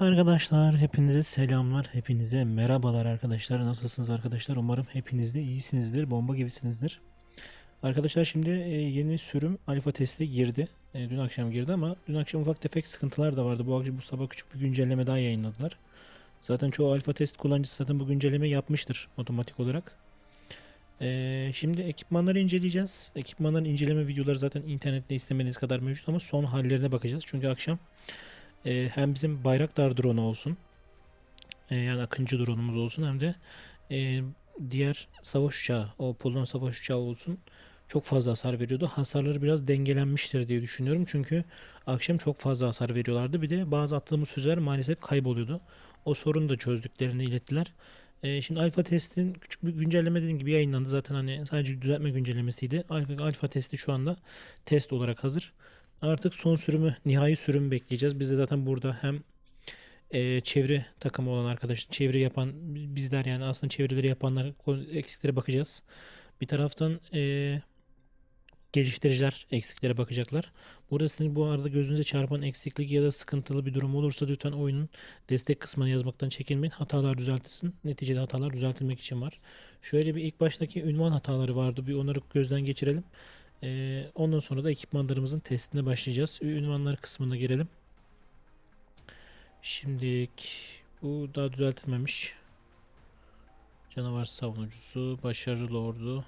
Evet arkadaşlar hepinize selamlar hepinize merhabalar arkadaşlar. Nasılsınız arkadaşlar? Umarım hepiniz de iyisinizdir bomba gibisinizdir. Arkadaşlar şimdi e, yeni sürüm alfa teste girdi. E, dün akşam girdi ama dün akşam ufak tefek sıkıntılar da vardı. Bu akşam bu sabah küçük bir güncelleme daha yayınladılar. Zaten çoğu alfa test kullanıcısı zaten bu güncelleme yapmıştır otomatik olarak. E, şimdi ekipmanları inceleyeceğiz. Ekipmanların inceleme videoları zaten internette istemediğiniz kadar mevcut ama son hallerine bakacağız. Çünkü akşam e, hem bizim Bayraktar drone olsun e, yani Akıncı drone'umuz olsun hem de e, diğer savaş uçağı o Polon savaş uçağı olsun çok fazla hasar veriyordu. Hasarları biraz dengelenmiştir diye düşünüyorum. Çünkü akşam çok fazla hasar veriyorlardı. Bir de bazı attığımız füzeler maalesef kayboluyordu. O sorunu da çözdüklerini ilettiler. E, şimdi alfa testin küçük bir güncelleme dediğim gibi yayınlandı. Zaten hani sadece düzeltme güncellemesiydi. Alfa, alfa testi şu anda test olarak hazır. Artık son sürümü, nihai sürümü bekleyeceğiz. Biz de zaten burada hem e, çevre takımı olan arkadaş, çevre yapan bizler yani aslında çevreleri yapanlar eksiklere bakacağız. Bir taraftan e, geliştiriciler eksiklere bakacaklar. Burada sizin bu arada gözünüze çarpan eksiklik ya da sıkıntılı bir durum olursa lütfen oyunun destek kısmına yazmaktan çekinmeyin. Hatalar düzeltilsin. Neticede hatalar düzeltilmek için var. Şöyle bir ilk baştaki ünvan hataları vardı. Bir onları gözden geçirelim. Ee, ondan sonra da ekipmanlarımızın testine başlayacağız. Ünvanlar kısmına girelim. Şimdilik bu daha düzeltilmemiş. Canavar savunucusu, başarılı ordu.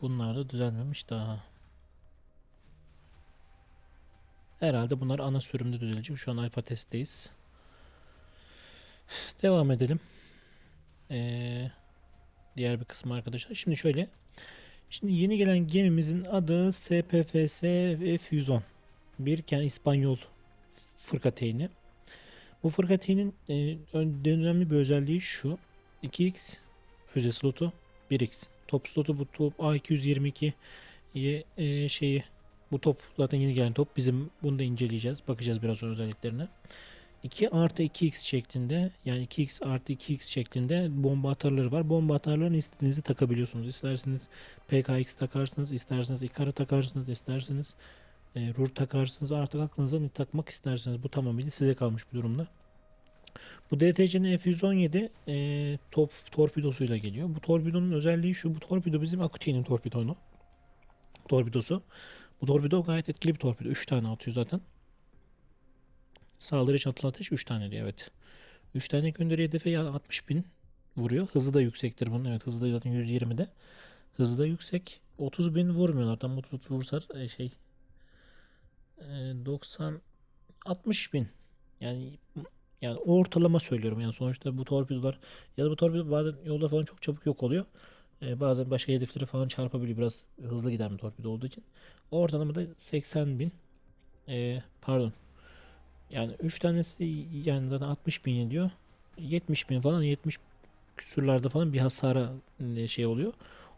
Bunlar da düzelmemiş daha. Herhalde bunlar ana sürümde düzelecek. Şu an alfa testteyiz. Devam edelim. Ee, diğer bir kısmı arkadaşlar. Şimdi şöyle. Şimdi yeni gelen gemimizin adı SPFS F110. Bir kendi İspanyol fırkateyni. Bu fırkateynin e, ön- önemli bir özelliği şu. 2x füze slotu 1x. Top slotu bu top A222 ye- e, şeyi bu top zaten yeni gelen top. Bizim bunu da inceleyeceğiz. Bakacağız biraz o özelliklerine. 2 artı 2x şeklinde yani 2x artı 2x şeklinde bomba atarları var. Bomba atarlarını istediğinizi takabiliyorsunuz. İsterseniz PKX takarsınız, isterseniz Ikara takarsınız, isterseniz e, RUR takarsınız. Artık aklınıza ne takmak isterseniz bu tamamıyla size kalmış bir durumda. Bu DTC'nin F117 e, top torpidosuyla geliyor. Bu torpidonun özelliği şu. Bu torpido bizim Akuti'nin torpidonu. Torpidosu. Bu torpido gayet etkili bir torpido. 3 tane atıyor zaten. Saldırı çatılı ateş 3 tane diyor evet. 3 tane gönderi hedefe ya 60 bin vuruyor. Hızı da yüksektir bunun. Evet hızı da zaten 120'de. Hızı da yüksek. 30 bin vurmuyorlar. Tam 30 vursa e, şey e, 90 60 bin. Yani yani ortalama söylüyorum. Yani sonuçta bu torpidolar ya da bu torpido bazen yolda falan çok çabuk yok oluyor. E, bazen başka hedefleri falan çarpabiliyor. Biraz hızlı giden bir torpido olduğu için. Ortalamada 80 bin. E, pardon. Yani 3 tanesi yani zaten 60 bin ediyor. 70 bin falan 70 küsürlerde falan bir hasara e, şey oluyor.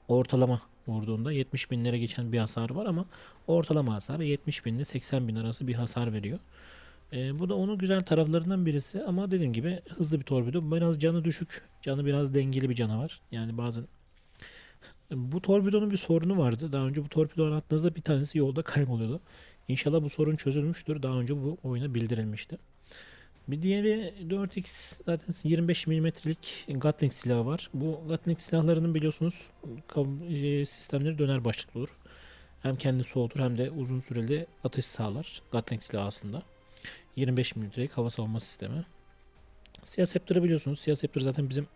Ortalama vurduğunda 70 binlere geçen bir hasar var ama ortalama hasar 70 bin ile 80 bin arası bir hasar veriyor. E, bu da onun güzel taraflarından birisi ama dediğim gibi hızlı bir torpido. Biraz canı düşük. Canı biraz dengeli bir canavar. Yani bazen bu torpidonun bir sorunu vardı. Daha önce bu torpidoları attığınızda bir tanesi yolda kayboluyordu. İnşallah bu sorun çözülmüştür. Daha önce bu oyuna bildirilmişti. Bir diğeri 4x zaten 25 mm'lik Gatling silahı var. Bu Gatling silahlarının biliyorsunuz e, sistemleri döner başlıklı olur. Hem kendi soğutur hem de uzun süreli atış sağlar. Gatling silahı aslında. 25 mm'lik hava savunma sistemi. Siyah Scepter'ı biliyorsunuz. Siyah Scepter zaten bizim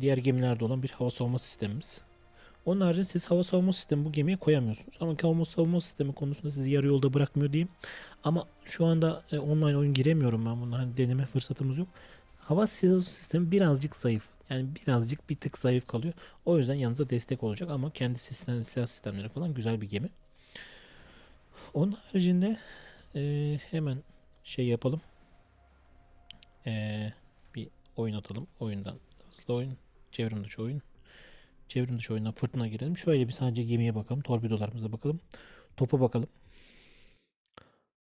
diğer gemilerde olan bir hava savunma sistemimiz. Onun haricinde siz hava savunma sistemi bu gemiye koyamıyorsunuz. Ama hava savunma sistemi konusunda sizi yarı yolda bırakmıyor diyeyim. Ama şu anda e, online oyun giremiyorum ben bundan. Hani deneme fırsatımız yok. Hava silahı sistemi birazcık zayıf. Yani birazcık bir tık zayıf kalıyor. O yüzden yanınıza destek olacak ama kendi sistem, silah sistemleri falan güzel bir gemi. Onun haricinde e, hemen şey yapalım. E, bir oyun atalım. Oyundan hızlı oyun. Çevrim dışı oyun. Çevrim dışı oyundan fırtına girelim. Şöyle bir sadece gemiye bakalım. Torpidolarımıza bakalım. Topa bakalım.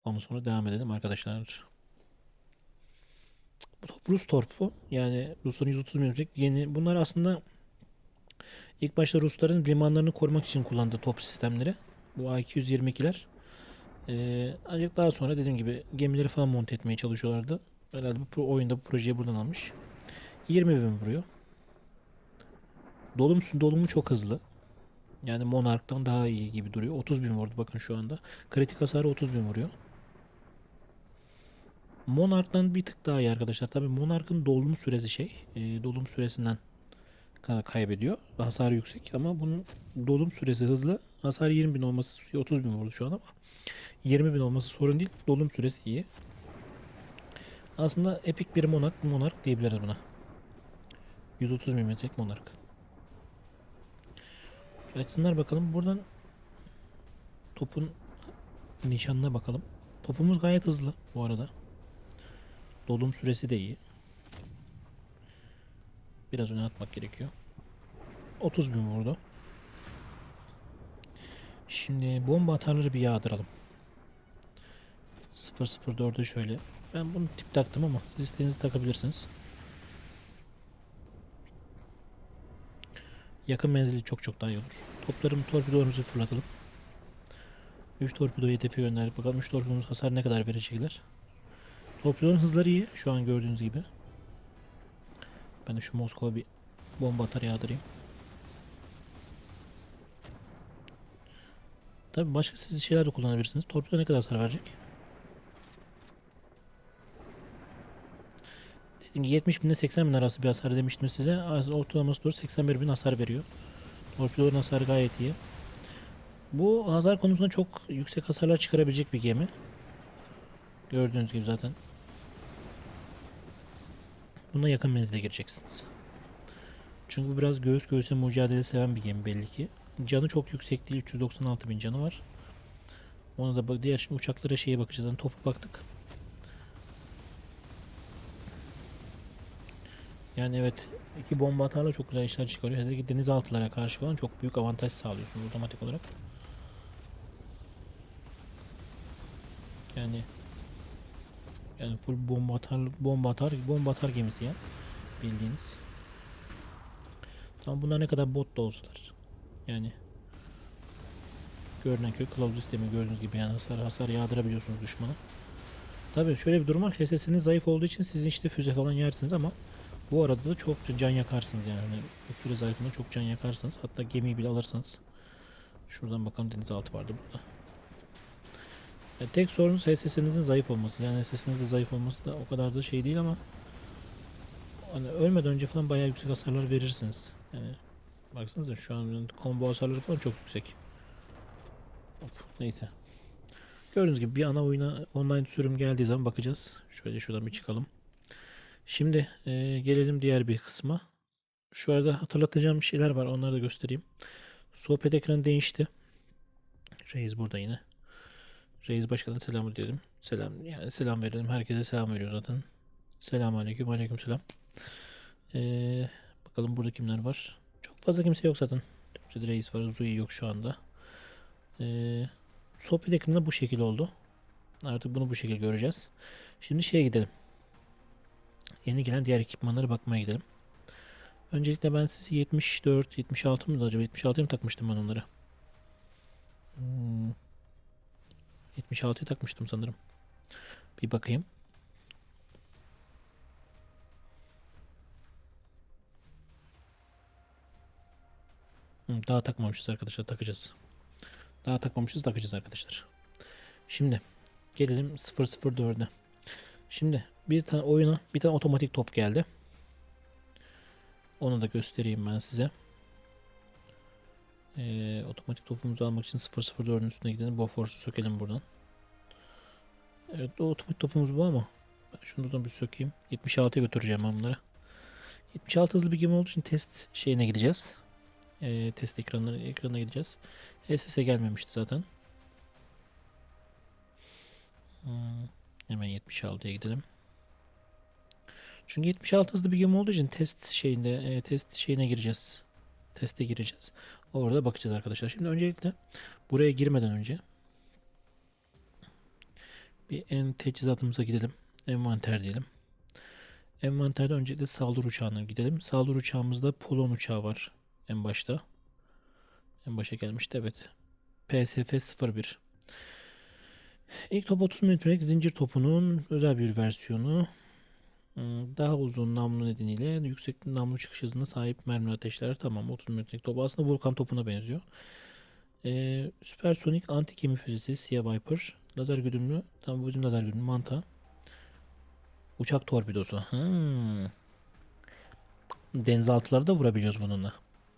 Ondan sonra devam edelim arkadaşlar. Bu top Rus torpu. Yani Rusların 130 milimetrelik yeni. Bunlar aslında ilk başta Rusların limanlarını korumak için kullandığı top sistemleri. Bu A222'ler. Ee, ancak daha sonra dediğim gibi gemileri falan monte etmeye çalışıyorlardı. Herhalde bu oyunda bu projeyi buradan almış. 20 bin vuruyor. Dolum, dolumu çok hızlı. Yani Monarch'tan daha iyi gibi duruyor. 30 bin vurdu bakın şu anda. Kritik hasarı 30 bin vuruyor. Monarch'tan bir tık daha iyi arkadaşlar. Tabi Monarch'ın dolum süresi şey. e, dolum süresinden ka- kaybediyor. Hasarı yüksek ama bunun dolum süresi hızlı. Hasar 20 bin olması 30 bin vurdu şu an ama 20 bin olması sorun değil. Dolum süresi iyi. Aslında epik bir Monarch, Monarch diyebiliriz buna. 130 milimetrelik Monarch. Açsınlar bakalım. Buradan topun nişanına bakalım. Topumuz gayet hızlı bu arada. Dolum süresi de iyi. Biraz öne atmak gerekiyor. 30 bin vurdu. Şimdi bomba atarları bir yağdıralım. 004'e şöyle. Ben bunu tip taktım ama siz istediğinizi takabilirsiniz. Yakın menzili çok çok daha iyi olur. Toplarım torpidolarımızı fırlatalım. 3 torpido hedefe gönderdik. Bakalım 3 torpidomuz hasar ne kadar verecekler. Torpidonun hızları iyi. Şu an gördüğünüz gibi. Ben de şu Moskova bir bomba atar yağdırayım. Tabi başka siz şeyler de kullanabilirsiniz. Torpido ne kadar hasar verecek? Dediğim gibi 70 bin ile 80 bin arası bir hasar demiştim size. Ortalaması doğru 81 bin hasar veriyor. Torpidoların hasarı gayet iyi. Bu hasar konusunda çok yüksek hasarlar çıkarabilecek bir gemi. Gördüğünüz gibi zaten. Buna yakın menzile gireceksiniz. Çünkü biraz göğüs göğüse mücadele seven bir gemi belli ki. Canı çok yüksek değil. 396 bin canı var. Ona da diğer şimdi uçaklara şeye bakacağız. Yani topu baktık. Yani evet iki bomba atarla çok güzel işler çıkarıyor. Özellikle denizaltılara karşı falan çok büyük avantaj sağlıyorsunuz otomatik olarak. Yani yani full bomba atar bomba atar bomba atar gemisi ya bildiğiniz. Tamam bunlar ne kadar bot da olsalar. Yani görünen köy kılavuz sistemi gördüğünüz gibi yani hasar hasar yağdırabiliyorsunuz düşmana. Tabii şöyle bir durum var. HSS'iniz zayıf olduğu için sizin işte füze falan yersiniz ama bu arada da çok can yakarsınız yani. Hani bu süre zarfında çok can yakarsınız. Hatta gemiyi bile alırsanız. Şuradan bakalım denizaltı vardı burada. Ya tek sorunuz HSS'inizin zayıf olması. Yani HSS'inizin zayıf olması da o kadar da şey değil ama hani ölmeden önce falan bayağı yüksek hasarlar verirsiniz. Yani baksanıza şu an combo hasarları falan çok yüksek. Hop, neyse. Gördüğünüz gibi bir ana oyuna online sürüm geldiği zaman bakacağız. Şöyle şuradan bir çıkalım. Şimdi e, gelelim diğer bir kısma. Şu arada hatırlatacağım şeyler var. Onları da göstereyim. Sohbet ekranı değişti. Reis burada yine. Reis başkanına selam diyelim. Selam yani selam verelim. Herkese selam veriyor zaten. Selam aleyküm. Aleyküm selam. Ee, bakalım burada kimler var. Çok fazla kimse yok zaten. Türkçe'de reis var. Zui yok şu anda. Ee, sohbet ekranı bu şekil oldu. Artık bunu bu şekilde göreceğiz. Şimdi şeye gidelim. Yeni gelen diğer ekipmanlara bakmaya gidelim. Öncelikle ben sizi 74, 76 mı acaba? 76'ya mı takmıştım ben onları? Hmm. 76'ya takmıştım sanırım. Bir bakayım. Hı, daha takmamışız arkadaşlar takacağız. Daha takmamışız takacağız arkadaşlar. Şimdi gelelim 004'e. Şimdi bir tane oyuna bir tane otomatik top geldi. Onu da göstereyim ben size. Ee, otomatik topumuzu almak için 004'ün üstüne gidelim. Boforce'u sökelim buradan. Evet o otomatik topumuz bu ama ben şunu buradan bir sökeyim. 76'ya götüreceğim ben bunları. 76 hızlı bir gemi olduğu için test şeyine gideceğiz. Ee, test ekranları ekranına gideceğiz. SS gelmemişti zaten. Hmm, hemen 76'ya gidelim. Çünkü 76 hızlı bir gemi olduğu için test şeyinde e, test şeyine gireceğiz. Teste gireceğiz. Orada bakacağız arkadaşlar. Şimdi öncelikle buraya girmeden önce bir en teçhizatımıza gidelim. Envanter diyelim. Envanterde öncelikle saldırı uçağına gidelim. Saldırı uçağımızda Polon uçağı var en başta. En başa gelmişti evet. PSF 01. İlk top 30 mm zincir topunun özel bir versiyonu. Hmm, Daha uzun namlu nedeniyle yüksek namlu çıkış hızına sahip mermi ateşler. Tamam 30 mm'lik top aslında Vulkan topuna benziyor. Ee, süpersonik anti gemi füzesi Sea Viper. Lazer güdümlü. Tam bu bizim lazer güdümlü manta. Uçak torpidosu. Hmm. Denizaltıları da vurabiliyoruz bununla.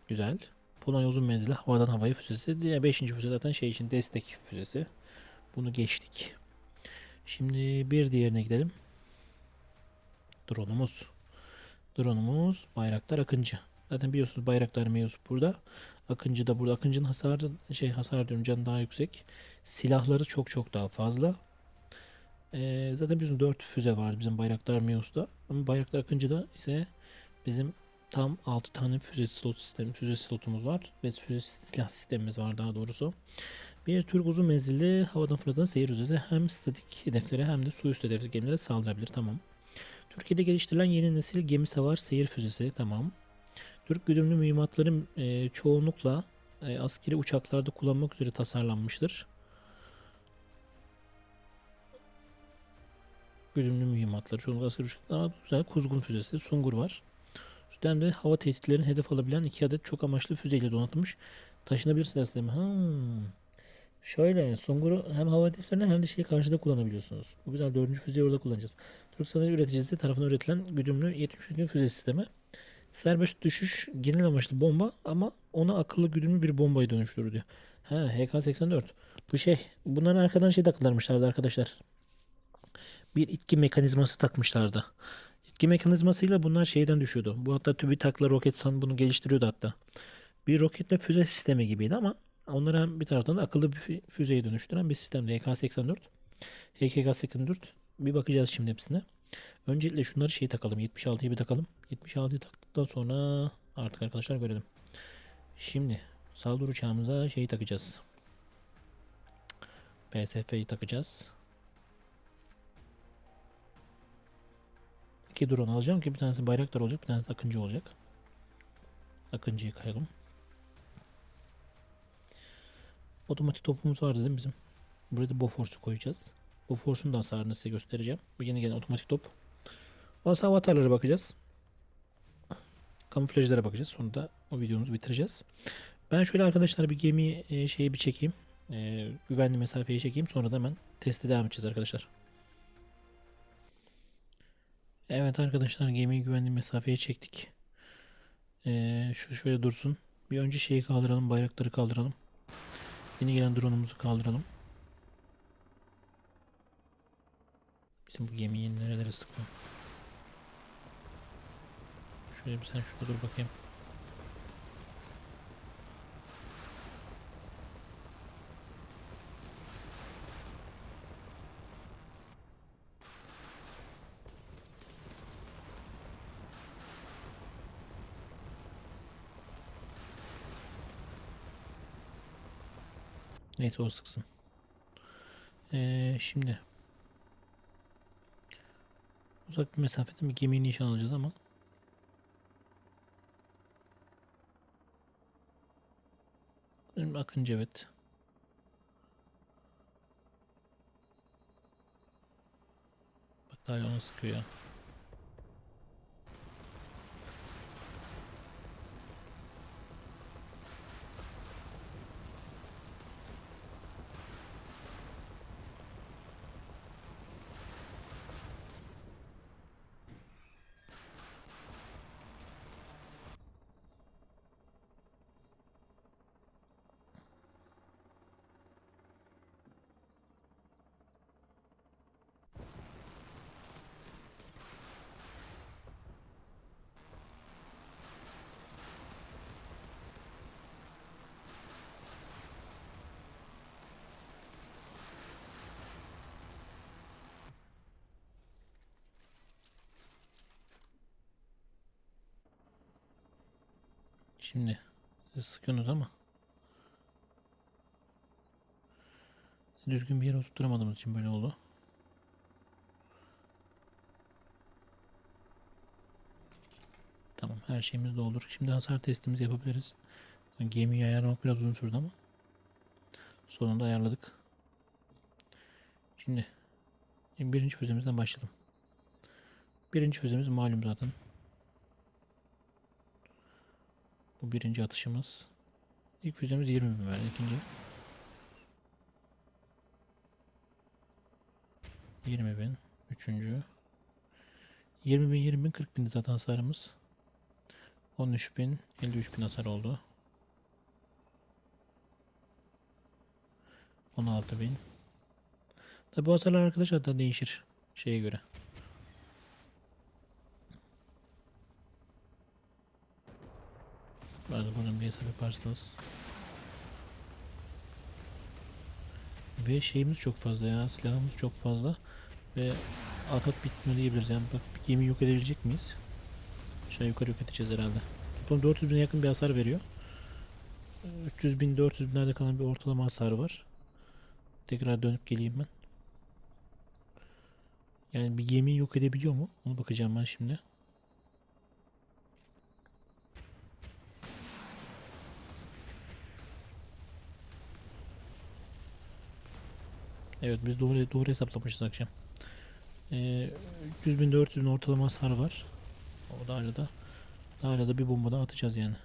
Güzel. Polonya uzun menzilli havadan havaya füzesi. Diğer 5. füze zaten şey için destek füzesi. Bunu geçtik. Şimdi bir diğerine gidelim. Drone'umuz. Drone'umuz Bayraktar Akıncı. Zaten biliyorsunuz Bayraktar mevzu burada. Akıncı da burada. Akıncı'nın hasarı şey hasar diyorum canı daha yüksek. Silahları çok çok daha fazla. Ee, zaten bizim 4 füze var bizim Bayraktar Meus'da. Ama Bayraktar Akıncı'da ise bizim tam 6 tane füze slot sistemi, füze slotumuz var ve füze silah sistemimiz var daha doğrusu. Bir Türk uzun menzilli havadan fırlatılan seyir üzeri hem statik hedeflere hem de su üstü hedefli gemilere saldırabilir. Tamam. Türkiye'de geliştirilen yeni nesil gemi savar seyir füzesi. Tamam. Türk güdümlü mühimmatların e, çoğunlukla e, askeri uçaklarda kullanmak üzere tasarlanmıştır. Güdümlü mühimmatları çoğunlukla askeri uçaklarda güzel kuzgun füzesi. Sungur var. Üstten de hava tehditlerini hedef alabilen iki adet çok amaçlı füzeyle donatılmış taşınabilir silah sistemi. Hmm. Şöyle Sungur'u hem hava hedeflerine hem de şey karşıda kullanabiliyorsunuz. Bu güzel dördüncü füzeyi orada kullanacağız. Türk üreticisi tarafından üretilen güdümlü 72 füze sistemi. Serbest düşüş genel amaçlı bomba ama ona akıllı güdümlü bir bombayı dönüştürür diyor. Ha HK-84. Bu şey bunların arkadan şey takılarmışlardı arkadaşlar. Bir itki mekanizması takmışlardı. İtki mekanizmasıyla bunlar şeyden düşüyordu. Bu hatta TÜBİTAK'la Roketsan bunu geliştiriyordu hatta. Bir roketle füze sistemi gibiydi ama onları hem bir taraftan da akıllı bir fü- füzeye dönüştüren bir sistemdi. HK-84. HK-84. Bir bakacağız şimdi hepsine. Öncelikle şunları şey takalım. 76'yı bir takalım. 76'yı taktıktan sonra artık arkadaşlar görelim. Şimdi saldırı uçağımıza şeyi takacağız. PSF'yi takacağız. İki drone alacağım ki bir tanesi bayraktar olacak, bir tanesi akıncı olacak. Akıncıyı kayalım. Otomatik topumuz var dedim bizim. Buraya da koyacağız. Bofors'un da hasarını size göstereceğim. Bu yeni gelen otomatik top. Ondan sonra avatarlara bakacağız. Kamuflajlara bakacağız. Sonra da o videomuzu bitireceğiz. Ben şöyle arkadaşlar bir gemi e, şeyi bir çekeyim. E, güvenli mesafeyi çekeyim. Sonra da hemen teste devam edeceğiz arkadaşlar. Evet arkadaşlar gemiyi güvenli mesafeye çektik. E, şu şöyle dursun. Bir önce şeyi kaldıralım. Bayrakları kaldıralım. Yeni gelen drone'umuzu kaldıralım. Bizim bu gemiyi nerelere sıkıyor? Şöyle bir sen şurada dur bakayım. Neyse o sıksın. Ee, şimdi uzak bir mesafede bir gemiyi nişan alacağız ama Benim Akıncı evet. Bak hala onu sıkıyor ya. Şimdi siz sıkıyorsunuz ama düzgün bir yere oturtamadığımız için böyle oldu. Tamam her şeyimiz doldur. Şimdi hasar testimizi yapabiliriz. Gemiyi ayarlamak biraz uzun sürdü ama sonunda ayarladık. Şimdi birinci füzemizden başlayalım. Birinci füzemiz malum zaten. Bu birinci atışımız. İlk füzemiz 20 bin verdi. İkinci 20 bin. Üçüncü 20 bin 20 bin 40 bin zaten hasarımız. 13 bin 53 bin hasar oldu. 16 bin. Tabi hasarlar arkadaşlar da değişir şeye göre. Bazı bunun bir hesap yaparsınız. Ve şeyimiz çok fazla ya. Silahımız çok fazla. Ve atak bitmiyor diyebiliriz. Yani bak bir gemi yok edebilecek miyiz? Aşağı yukarı yok edeceğiz herhalde. Toplam 400 bine yakın bir hasar veriyor. 300 bin 400 binlerde kalan bir ortalama hasarı var. Tekrar dönüp geleyim ben. Yani bir gemiyi yok edebiliyor mu? Onu bakacağım ben şimdi. Evet biz doğru doğru hesaplamışız akşam. Ee, 300 bin 400 bin ortalama hasar var. O da arada da arada bir bombadan atacağız yani.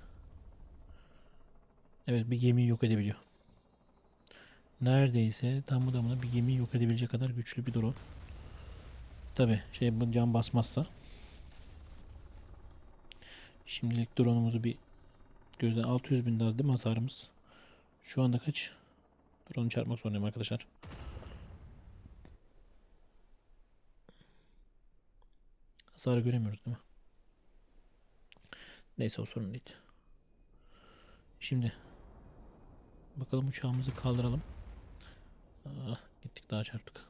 Evet bir gemiyi yok edebiliyor. Neredeyse tamı tamına bir gemiyi yok edebilecek kadar güçlü bir drone. Tabi şey bu can basmazsa. Şimdilik drone'umuzu bir gözden 600 bin daha değil mi hasarımız? Şu anda kaç? Drone'u çarpmak zorundayım arkadaşlar. Hasarı göremiyoruz değil mi? Neyse o sorun değil. Şimdi bakalım uçağımızı kaldıralım. Ah, gittik daha çarptık.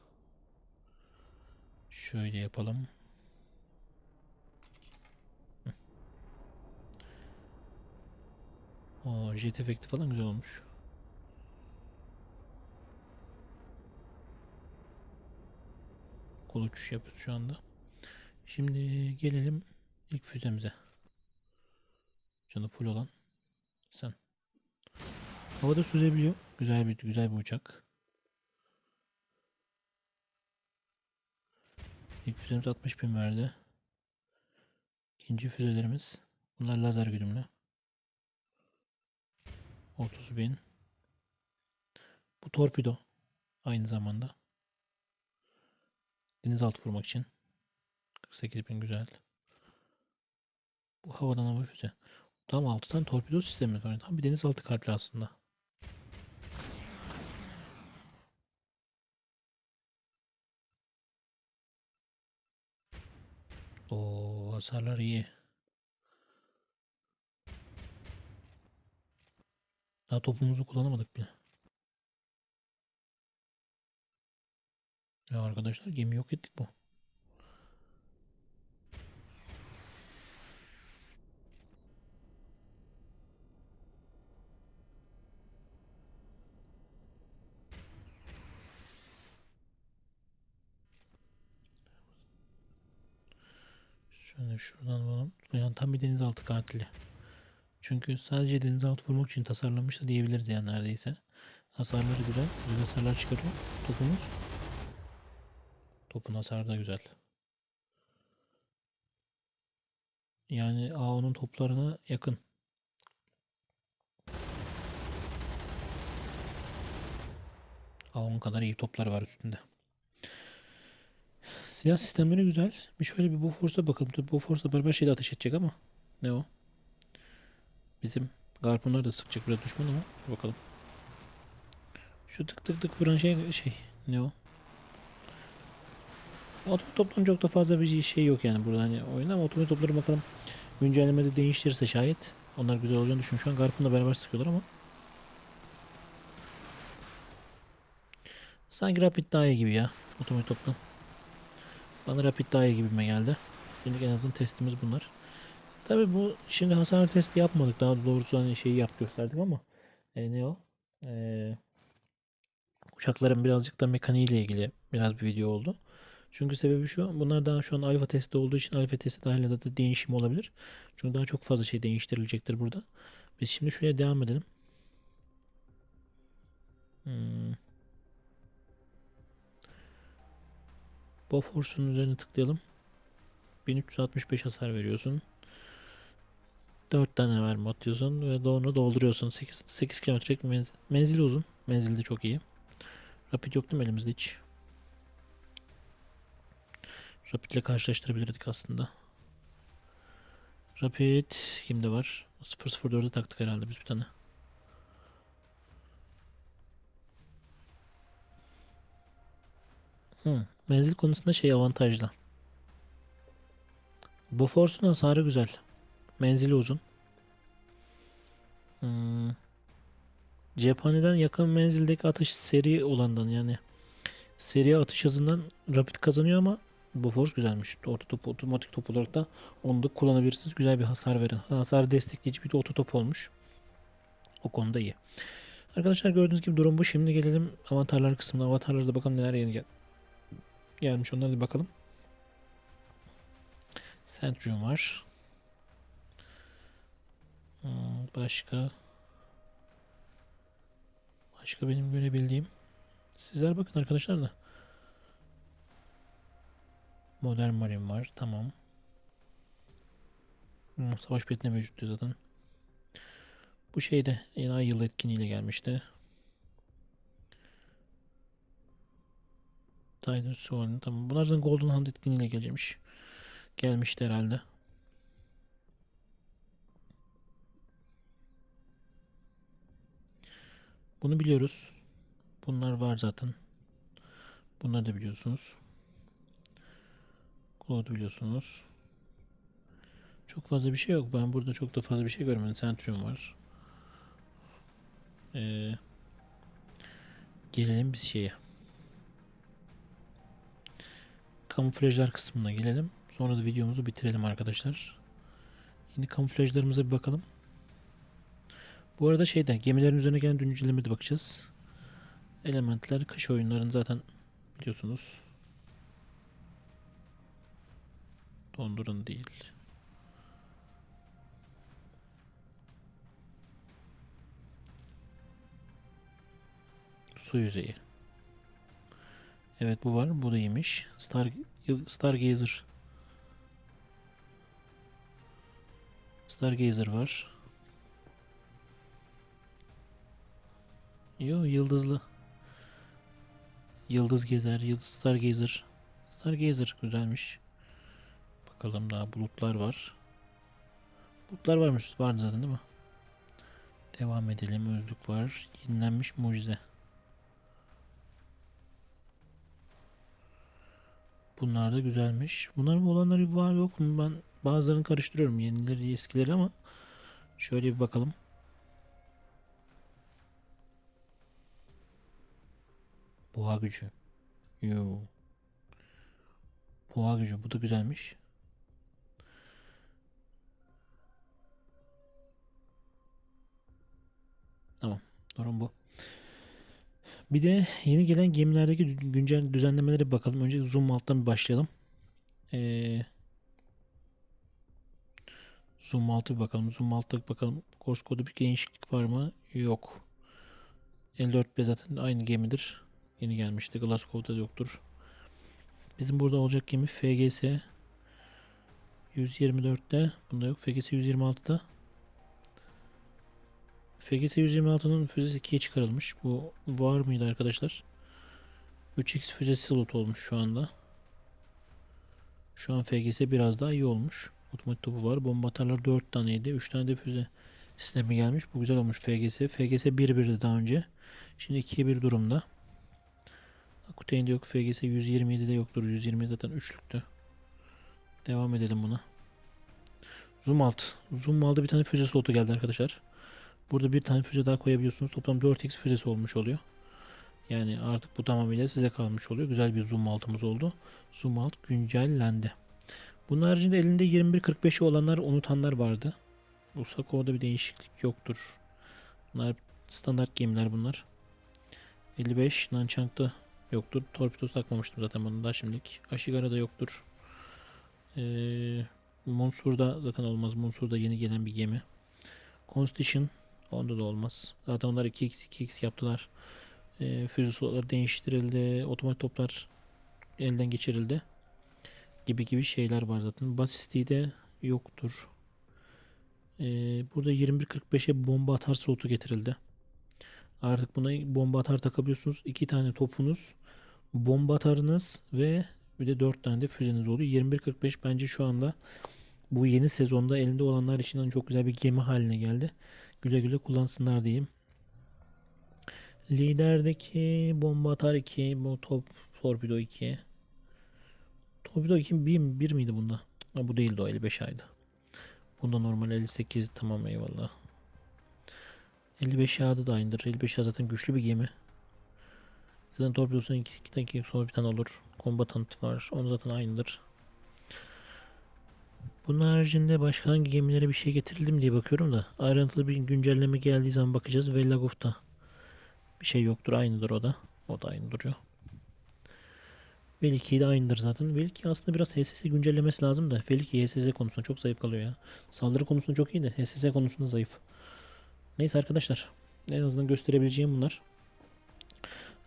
Şöyle yapalım. O jet efekti falan güzel olmuş. Kol uçuş yapıyoruz şu anda. Şimdi gelelim ilk füzemize. Canı full olan sen. Havada süzebiliyor. Güzel bir güzel bir uçak. İlk füzemiz 60 bin verdi. İkinci füzelerimiz bunlar lazer güdümlü. 30 bin. Bu torpido aynı zamanda. Denizaltı vurmak için. 48 bin güzel. Bu havadan hava füze. Tam 6 tane torpido sistemi var. Tam bir denizaltı kartlı aslında. O hasarlar iyi. Daha topumuzu kullanamadık bile. Ya arkadaşlar gemi yok ettik bu. Şöyle şuradan alalım. Yani tam bir denizaltı katili. Çünkü sadece denizaltı vurmak için tasarlanmış da diyebiliriz yani neredeyse. Hasarları güzel. Güzel hasarlar çıkarıyor. Topumuz. Topun hasarı da güzel. Yani AO'nun toplarına yakın. AO'nun kadar iyi topları var üstünde. Silah sistemleri güzel. Bir şöyle bir Bofors'a bakalım. Tabii Bofors'la beraber şey de ateş edecek ama. Ne o? Bizim garpunlar da sıkacak biraz düşman ama. Bakalım. Şu tık tık tık vuran şey şey. Ne o? Otomatik topların çok da fazla bir şey yok yani burada hani oyunda ama otomatik topları bakalım güncellemede değiştirirse şayet onlar güzel olacağını düşünüyorum. Şu an Garpun'la beraber sıkıyorlar ama sanki Rapid daha iyi gibi ya otomatik toplu. Bana Rapid daha iyi gibime geldi. Şimdi en azından testimiz bunlar. Tabi bu şimdi hasar testi yapmadık. Daha doğrusu hani şeyi yap gösterdik ama e, ne o? E, uçakların birazcık da mekaniğiyle ilgili biraz bir video oldu. Çünkü sebebi şu. Bunlar daha şu an alfa testi olduğu için alfa testi dahil da değişim olabilir. Çünkü daha çok fazla şey değiştirilecektir burada. Biz şimdi şuraya devam edelim. Hmm. Bofors'un üzerine tıklayalım. 1365 hasar veriyorsun. 4 tane mermi atıyorsun ve onu dolduruyorsun. 8, 8 kilometrelik menzil, uzun. Menzili de çok iyi. Rapid yok değil mi elimizde hiç? Rapid ile karşılaştırabilirdik aslında. Rapid kimde var? 004'e taktık herhalde biz bir tane. Hı, menzil konusunda şey avantajlı. Bofors'un hasarı güzel. Menzili uzun. Hmm. Cephaneden yakın menzildeki atış seri olandan yani seri atış hızından Rapid kazanıyor ama Bofors güzelmiş. Orta top otomatik top olarak da onu da kullanabilirsiniz. Güzel bir hasar veren. Hasar destekleyici bir de oto top olmuş. O konuda iyi. Arkadaşlar gördüğünüz gibi durum bu. Şimdi gelelim avatarlar kısmına. Avatarlarda bakalım neler yeni gel gelmiş. Onlara da bakalım. Centurion var. Hmm, başka başka benim görebildiğim sizler bakın arkadaşlar da Modern Marine var. Tamam. Hmm, savaş biletine mevcuttu zaten. Bu şeyde yeni ay yılı etkinliğiyle gelmişti. Tiger Sworn tamam. Bunlar zaten Golden Hand etkinliğiyle gelecekmiş. Gelmişti herhalde. Bunu biliyoruz. Bunlar var zaten. Bunları da biliyorsunuz. Cloud biliyorsunuz. Çok fazla bir şey yok. Ben burada çok da fazla bir şey görmedim. Centurion var. Ee, gelelim biz şeye. Kamuflajlar kısmına gelelim. Sonra da videomuzu bitirelim arkadaşlar. Şimdi kamuflajlarımıza bir bakalım. Bu arada şeyde gemilerin üzerine gelen güncellemeye de bakacağız. Elementler kış oyunlarını zaten biliyorsunuz. Dondurun değil. Su yüzeyi. Evet bu var. Bu da iyiymiş. Star Stargazer. Stargazer var. Yo yıldızlı. Yıldız gezer, yıldız Stargazer. Stargazer güzelmiş. Bakalım daha bulutlar var. Bulutlar varmış. Vardı zaten değil mi? Devam edelim. Özlük var. Yenilenmiş mucize. Bunlar da güzelmiş. Bunların olanları var yok mu? Ben bazılarını karıştırıyorum. Yenileri eskileri ama şöyle bir bakalım. Boğa gücü. Yo. Boğa gücü. Bu da güzelmiş. Tamam. Durum bu. Bir de yeni gelen gemilerdeki güncel düzenlemelere bakalım. Önce zoom alttan bir başlayalım. Ee, zoom altı bir bakalım. Zoom altta bakalım. Course kodu bir değişiklik var mı? Yok. 54B zaten aynı gemidir. Yeni gelmişti. Glasgow'da da yoktur. Bizim burada olacak gemi FGS 124'te. Bunda yok. FGS 126'da. FGS 126'nın füzesi 2'ye çıkarılmış. Bu var mıydı arkadaşlar? 3x füzesi slot olmuş şu anda. Şu an FGS biraz daha iyi olmuş. Otomatik topu var. Bomba atarlar 4 taneydi. 3 tane de füze sistemi gelmiş. Bu güzel olmuş FGS. FGS 1-1'di daha önce. Şimdi 2'ye 1 durumda. Akutey'inde yok. FGS 127'de yoktur. 120 zaten 3'lüktü. Devam edelim buna. Zoom alt. Zoom aldı bir tane füze slotu geldi arkadaşlar. Burada bir tane füze daha koyabiliyorsunuz. Toplam 4x füzesi olmuş oluyor. Yani artık bu tamamıyla size kalmış oluyor. Güzel bir zoom altımız oldu. Zoom alt güncellendi. Bunun haricinde elinde 21.45'i olanlar unutanlar vardı. Usako'da bir değişiklik yoktur. Bunlar standart gemiler bunlar. 55 Nanchang'da yoktur. Torpido takmamıştım zaten bunu da şimdilik. Ashigara'da yoktur. Ee, Monsur'da zaten olmaz. Monsur'da yeni gelen bir gemi. Constitution Onda da olmaz. Zaten onlar 2x 2x yaptılar. E, füze slotları değiştirildi. Otomatik toplar elden geçirildi. Gibi gibi şeyler var zaten. Basisti'de yoktur. Ee, burada 21.45'e bomba atar slotu getirildi. Artık buna bomba atar takabiliyorsunuz. İki tane topunuz, bomba atarınız ve bir de 4 tane de füzeniz oluyor. 21.45 bence şu anda bu yeni sezonda elinde olanlar için çok güzel bir gemi haline geldi. Güle güle kullansınlar diyeyim. Liderdeki bomba atar 2, bu top torpido 2. Torpido 2 1, 1 miydi bunda? Ha, bu değildi o 55 aydı. Bunda normal 58 tamam eyvallah. 55 yağda da aynıdır. 55 yağ zaten güçlü bir gemi. Zaten torpidosunun 2 2 dakika sonra bir tane olur. Kombatant var. Onu zaten aynıdır. Bunun haricinde başka hangi gemilere bir şey getirildi mi diye bakıyorum da ayrıntılı bir güncelleme geldiği zaman bakacağız. Ve Lagof'ta bir şey yoktur. Aynıdır o da. O da aynı duruyor. Veliki de aynıdır zaten. Veliki aslında biraz HSS güncellemesi lazım da Veliki HSS konusunda çok zayıf kalıyor ya. Saldırı konusunda çok iyi de HSS konusunda zayıf. Neyse arkadaşlar. En azından gösterebileceğim bunlar.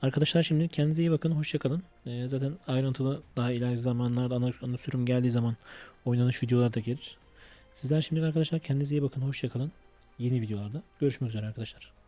Arkadaşlar şimdi kendinize iyi bakın. Hoşçakalın. Ee, zaten ayrıntılı daha ileriki zamanlarda ana, ana sürüm geldiği zaman oynanış videolar da gelir. Sizler şimdi arkadaşlar kendinize iyi bakın. Hoşçakalın. Yeni videolarda görüşmek üzere arkadaşlar.